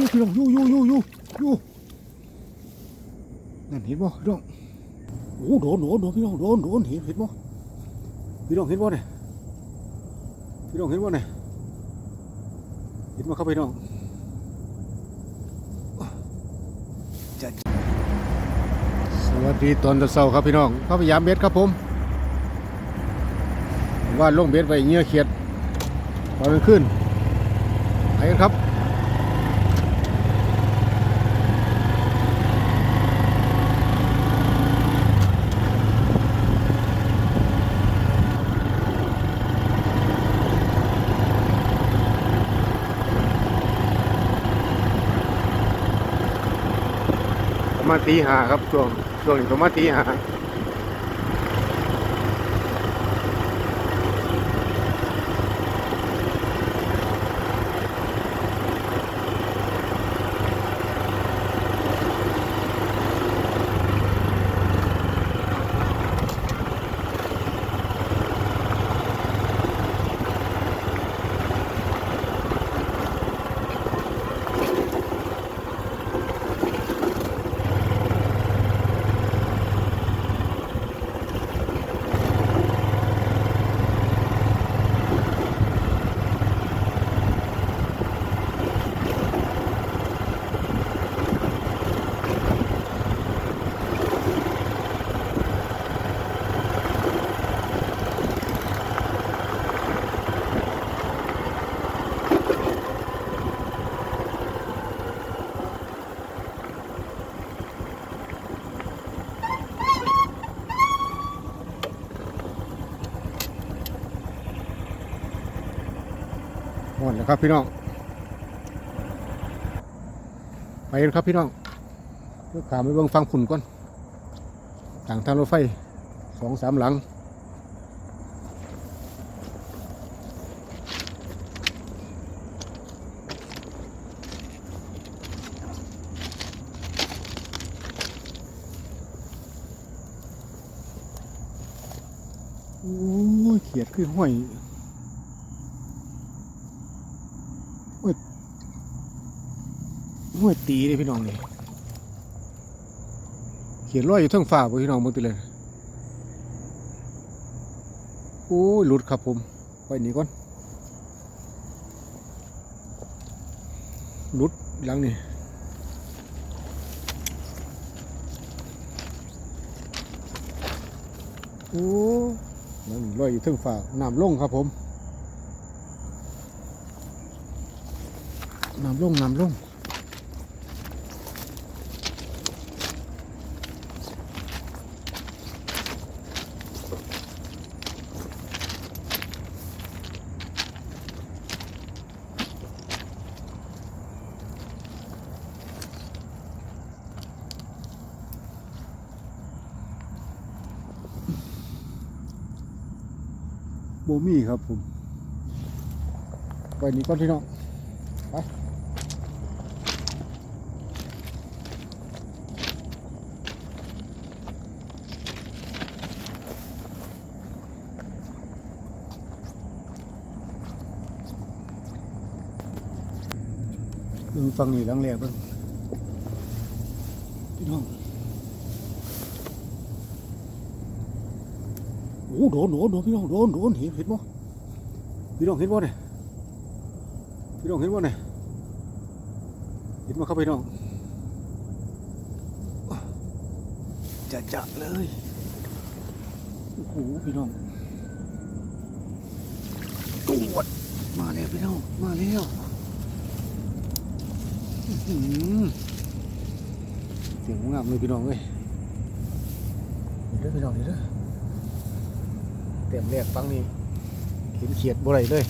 อยู่พี่น้องอยู่อยู่อยู่อยู่อยู่นั่นเห็นบ่พี่น้องโอ้โดนโดนโดนพี่น้องโดนโดนเห็นเห็นบ่พี่น้องเห็นบ่เนี่ยพี่น้องเห็นบ่เนี่ยเห็นบ่ครับพี่น้องสวัสดีตอนเช้าครับพี่น้องข้าพยายามเบ็ดครับผมว่าลงเบ็ดไว้เงี้ยเขียดตอนกลางคืนไปกันครับ มาตีหาครับช่วงช่วงนี้ประมาณตีหา หมดแล้วครับพี่น้องไปกันครับพี่น้องเพื่อขามไปเบิ่งฟังผุนก่อนต่างทางรถไฟสองสามหลังโอ้ยเขียดคือห้อยห้อย ห้อยตีเลยพี่น้องนี่เขียดลอยอยู่ทั้งฝ่าพี่น้องมึงติเลยโอ้ยหลุดครับผมไปหนีก่อนหลุดหลังนี่โอ้นั่นลอยอยู่ทั้งฝ่าน้ำลงครับผมน้ำลงน้ำลง บมีครับผมไปนี้ก่อนพี่น้องไปเบิ่งฟังนี่ลังแรกบิ่งพี่น้อง โดนโดนโดนพี่น้องโดนโดนเห็นเห็นบ่พี่น้องเห็นบ่เนี่ยพี่น้องเห็นบ่เนี่ยเห็นบ่ครับพี่น้องจะจะเลยโอ้โหพี่น้องตวดมาแล้วพี่น้องมาแล้วเสียงงามเลยพี่น้องเอ้ยเดี๋ยวเด้อพี่น้องเดี๋ยว เด้อเต็มแรกฟังนี่เข็นเขียดบ่ไรเลย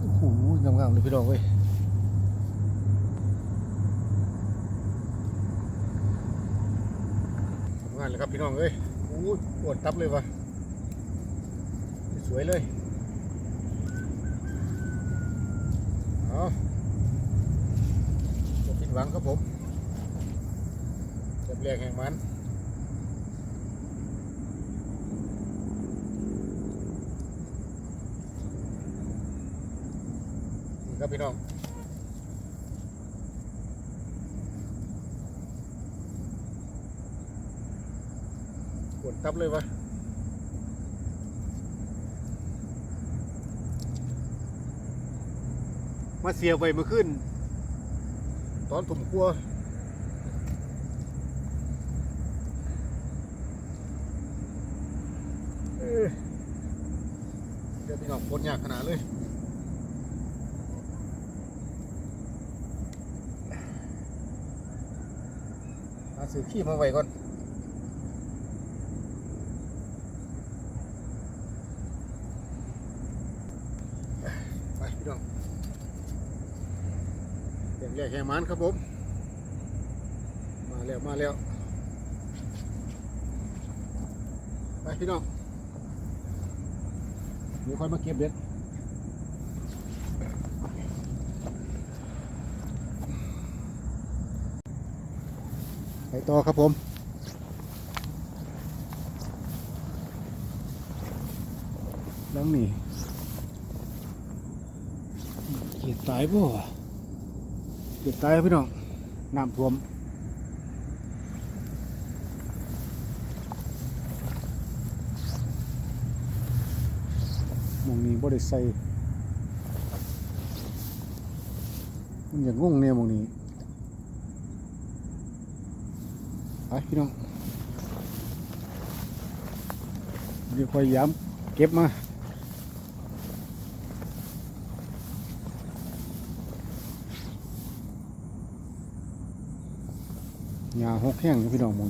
โอ้โหงามๆเลยพี่น้องเว้ยทำงานเลยครับพี่น้องเอ้ยโอ้ปวดตับเลยวะสวยเลย ลังครับผมจะบเรียกแห่งมันครับพี่น้องปวดตับเลยวะมาเสียไปเมื่อคืน ตอนผมกลัวเอ้ยเดี๋ยวพี่น้องปวดยากขนาดเลยหาซื้อขี้มาไว้ก่อนไปพี่น้อง เด็กแรกแห่หมันครับผม มาแล้วมาแล้ว ไปพี่น้องเดี๋ยวค่อยมาเก็บเด็ดไปต่อครับผมแล้วนี่เกียดตายบ่ วะเกียดตายพี่น้องน้ำท่วมมองนี้บ่ได้ใส่มันอย่างงงเนี่ยมองนี้ไปพี่น้องเดี๋ยวคอยย้ำเก็บมา หญ้าหกแห้งพี่น้องมอง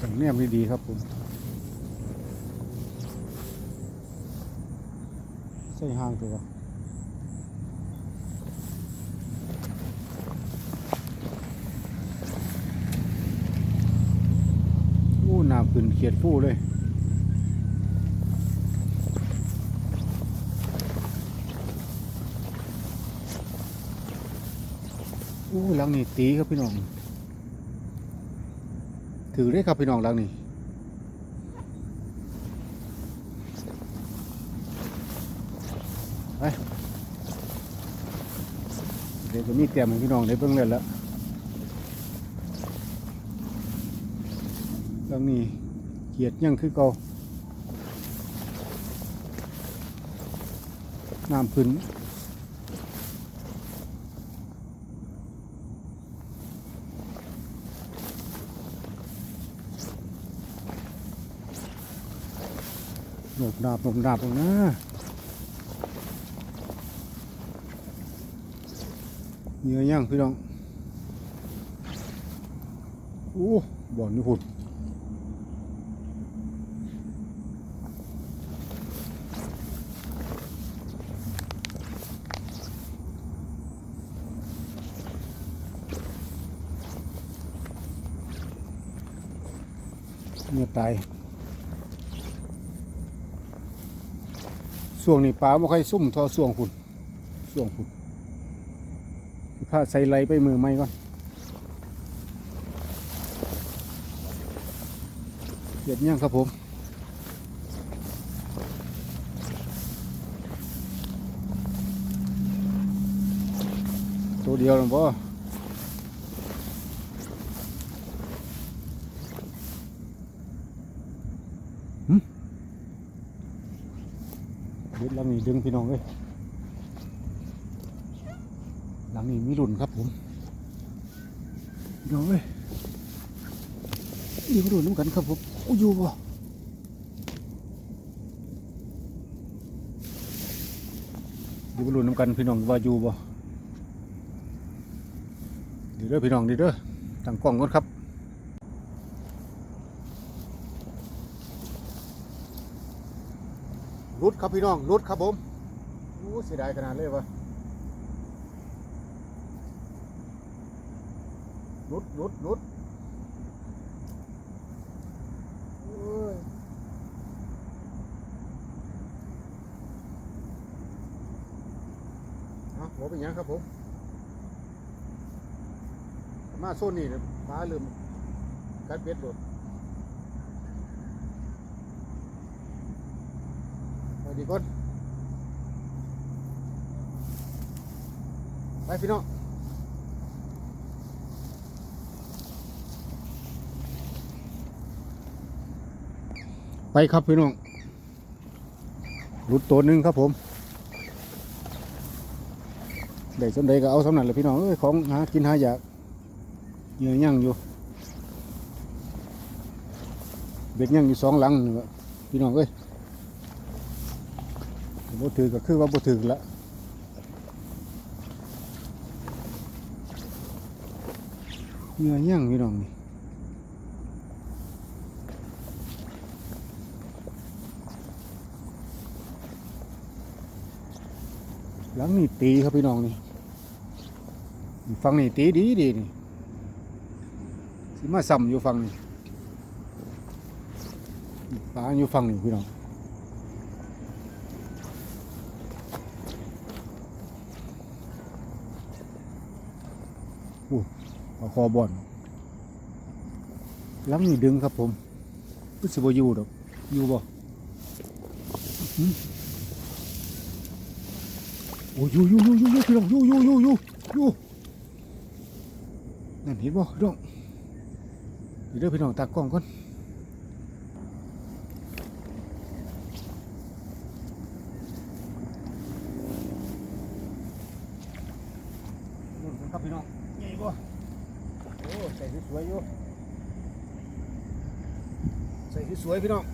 ต้องแนมดีๆครับผมใส่ห่างตัวอู้น้ำขึ้นเขียดฟู่เลย หลังนี่ตีครับพี่น้อง ถือได้ครับพี่น้องหลังนี่เดี๋ยวจะมีเตรียมให้พี่น้องได้เบิ่งเลยแล้วหลังนี้เกียดยังคือเก่าน้ำขึ้น บดาบหนบดาบตรงนะเยื่อย่างพี่น้องโอ้บ่อนนี่หุ่นเนี่ยตาย ช่วงนี้ปลาไม่ค่อยซุ่มทอช่วงฝุ่นช่วงฝุ่นผ้าใส่ไหลไปมือไม่ก่อนเด็ดยังครับผมตัวเดียวหรือเปล่าเด็ดล้วนี่ดึงพี่น้องเลยหลังนี้มีรุ่นครับผมพี่น้องเอ้ยนี่มาดูน้ำกันครับผมอ้อยู่บ่อยู่มาดูน้ำกันพี่น้องว่าอยู่บ่ดีเด้อพี่น้องดีเด้อตั้งกล้องก่อนครับ รุดครับพี่น้องรุดครับผมโอ้เสียดายขนาดเลยวะนุดนุดนุดโอ้ยเอาหัวเป็นยังครับผม มาโซนนี่เนี่ยปลาลืมกัดเบ็ดโดดไป ดีก่อนไปพี่น้องไปครับพี่น้องหลุดตัวหนึ่งครับผมได้สำใดก็เอาสำนั้นแหละพี่น้องเอ้ยของหากินหาอยากเหยื่อย่างอยู่เบ็ดย่างอยู่สองหลังพี่น้องเอ้ย บ่ถือก็คือว่าบ่ถือละเนื้อย่างพี่น้องนี่หลังนี่ตีครับพี่น้องนี่ฟังนี่ตีดีดีนี่สิมาซ้ำอยู่ฟังนี่ปลาอยู่ฟังนี่พี่น้อง เอาคอบอนหลังนี่ดึงครับผมรู้สึกว่าอยู่ดอกอยู่บ่อื้อหือโอ้ยอยู่อยู่อยู่อยู่อยู่พี่น้องอยู่อยู่อยู่อยู่อยู่นั่นเห็นบ่พี่น้องเดี๋ยวเด้อพี่น้องตากล้องก่อนนู่นครับพี่น้องใหญ่บ่ โอ้ใส่สวยอยู่ใส่สวยพี่น้อง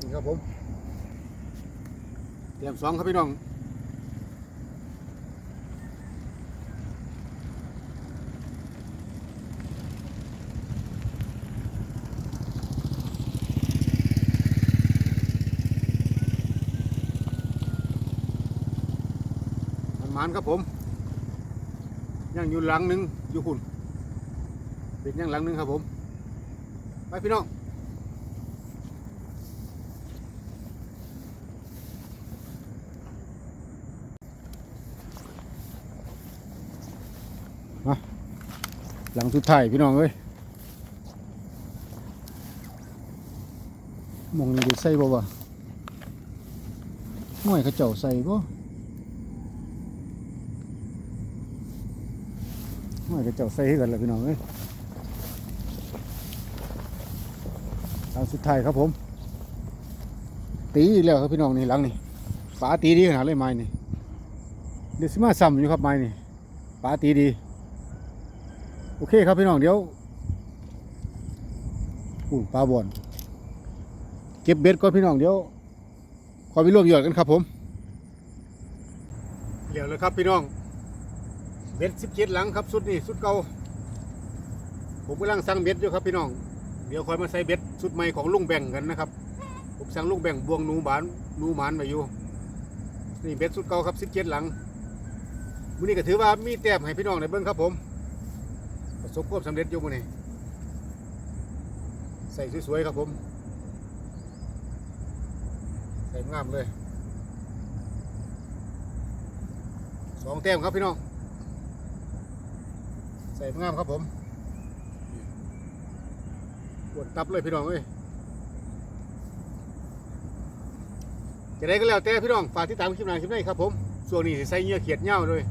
นี่ครับผมเตรียมสองครับพี่น้อง มันครับผมยังอยู่หลังนึงอยู่หุ่นเป็นยังหลังนึงครับผม ไปพี่น้องมาหลังสุดท้ายพี่น้องเอ้ยมองนี้ได้ใส่บ่วะห่วยเขาเจ้าใส่บ่ ไม่ก็เจ้าใส่ให้กันแหละพี่น้องเอ้ยทางสุดท้ายครับผม ตีอีกแล้วครับพี่น้องนี่หลังนี่ปลาตีดีขนาดเลยไม้นี่เดี๋ยวสิมาซ้ำอยู่ครับไม้นี่ปลาตีดี โอเคครับพี่น้องเดี๋ยวอู้ปลาบอนเก็บเบ็ดก่อนพี่น้องเดี๋ยวขอไปร่วมหยอดกันครับผมเดี๋ยวเลยครับพี่น้อง เบ็ดสิบเจ็ดหลังครับสุดนี่สุดเก่าผมกำลังสั่งเบ็ดอยู่ครับพี่น้อง เดี๋ยวคอยมาใส่เบ็ดสุดใหม่ของลุงแบ่งกันนะครับผมสั่งลุงแบ่งบวงหนูบานหนูหมานมาอยู่นี่เบ็ดสุดเก่าครับสิบเจ็ดหลังมื้อนี้ก็ถือว่ามีแต้มให้พี่น้องในเบิ้งครับผมประสบความสำเร็จอยู่มื้อนี้ใส่สวยๆครับผม ใส่งามเลยสองแต้มครับพี่น้อง ส่งามครับผมปวดตับเลยพี่น้องเอ้ยจะได้ก็แล้วแต่พี่น้องฝากติดตามคลิปหน้าคลิปนี้ครับผมส่วนนี้ใส่เหยื่อเขียดเหย้าด้วย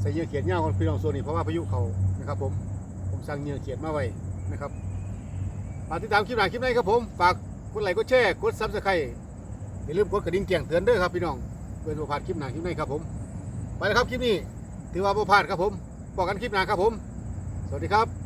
ใส่เหยื่อเขียดเหย้าก่อนพี่น้องส่วนนี้เพราะว่าพายุเขานะครับผมผมสั่งเหยื่อเขียดมาไว้นะครับฝากติดตามคลิปหน้าคลิปนี้ครับผมฝากกดไลค์กดแชร์กดซับสไครต์อย่าลืมกดกระดิ่งแจ้งเตือนด้วยครับพี่น้องเพื่อบ่พลาดคลิปหน้าคลิปนี้ครับผมไปแล้วครับคลิปนี้ถือว่าบ่พลาดครับผม บอกันคลิปหน้าครับผม สวัสดีครับ